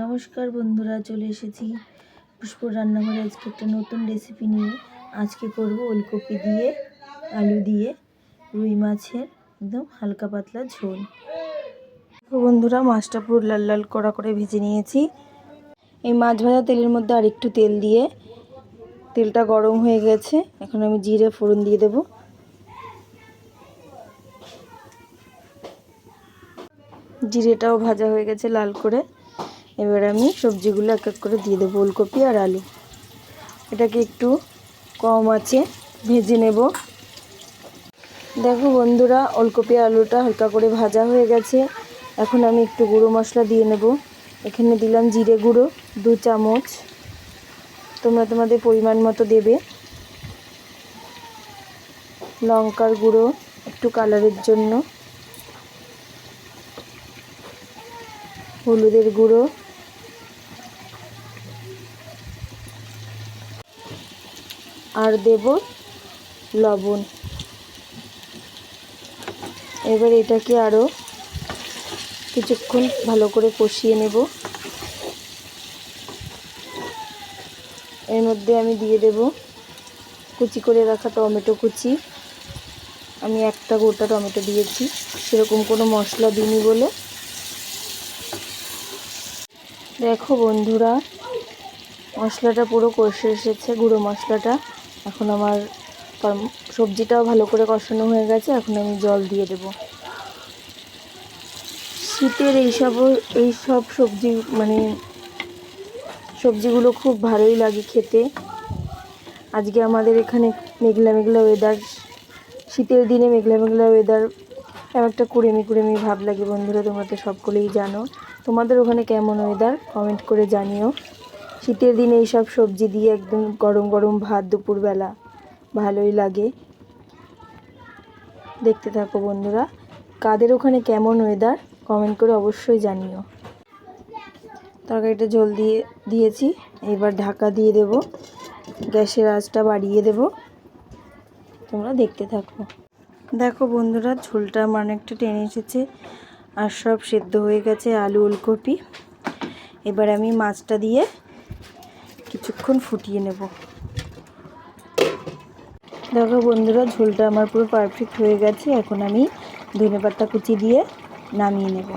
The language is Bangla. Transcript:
নমস্কার বন্ধুরা, চলে এসেছি পুষ্পর রান্নাঘরে। আজকে একটা নতুন রেসিপি নিয়ে আজকে করব ওলকপি দিয়ে, আলু দিয়ে, রুই মাছের একদম হালকা পাতলা ঝোল। বন্ধুরা, মাছটা পুরো লাল লাল কড়া করে ভেজে নিয়েছি। এই মাছ ভাজা তেলের মধ্যে আর একটু তেল দিয়ে, তেলটা গরম হয়ে গেছে, এখন আমি জিরে, ফোড়ন দিয়ে দেব। জিরেটাও ভাজা হয়ে গেছে লাল করে। এবার আমি সবজিগুলো এক এক করে দিয়ে দেবো, ওলকপি আর আলু। এটাকে একটু কম আছে, ভেজে নেব। দেখো বন্ধুরা, ওলকপি আলুটা হালকা করে ভাজা হয়ে গেছে। এখন আমি একটু গুঁড়ো মশলা দিয়ে নেব। এখানে দিলাম জিরে গুঁড়ো, দু চামচ। তোমরা তোমাদের পরিমাণ মতো দেবে। লঙ্কার গুঁড়ো, একটু কালারের জন্য। হলুদের গুঁড়ো আর দেব লবণ। এবার এটাকে আরও কিছুক্ষণ ভালো করে কষিয়ে নেব। এর মধ্যে আমি দিয়ে দেব কুচি করে রাখা টমেটো কুচি। আমি একটা গোটা টমেটো দিয়েছি, সেরকম কোনো মশলা দিইনি বলে। দেখো বন্ধুরা, মশলাটা পুরো কষে এসেছে, গুঁড়ো মশলাটা। এখন আমার সবজিটাও ভালো করে কষানো হয়ে গেছে, এখন আমি জল দিয়ে দেব। শীতের এইসব এইসব সবজি মানে সবজিগুলো খুব ভালোই লাগে খেতে। আজকে আমাদের এখানে মেঘলা মেঘলা ওয়েদার শীতের দিনে মেঘলা মেঘলা ওয়েদার একটা কুড়েমি কুড়েমি ভাব লাগে বন্ধুরা, তোমরা তো সকলেই জানো। তোমাদের ওখানে কেমন ওয়েদার কমেন্ট করে জানিও। শীতের দিনে এইসব সবজি দিয়ে একদম গরম গরম ভাত দুপুরবেলা ভালোই লাগে। দেখতে থাকো বন্ধুরা, কাদের ওখানে কেমন ওয়েদার কমেন্ট করে অবশ্যই জানিও। তরকারিটা জল দিয়ে, দিয়েছি, এবার ঢাকা দিয়ে দেব, গ্যাসের আঁচটা বাড়িয়ে দেব। তোমরা দেখতে থাকো। দেখো বন্ধুরা, ঝোলটা আমার অনেকটা টেনে এসেছে, আর সব সেদ্ধ হয়ে গেছে আলু ওলকপি। এবার আমি মাছটা দিয়ে কিছুক্ষণ ফুটিয়ে নেব। দেখো বন্ধুরা, ঝোলটা আমার পুরো পারফেক্ট হয়ে গেছে। এখন আমি ধনে পাতা কুচি দিয়ে নামিয়ে নেব।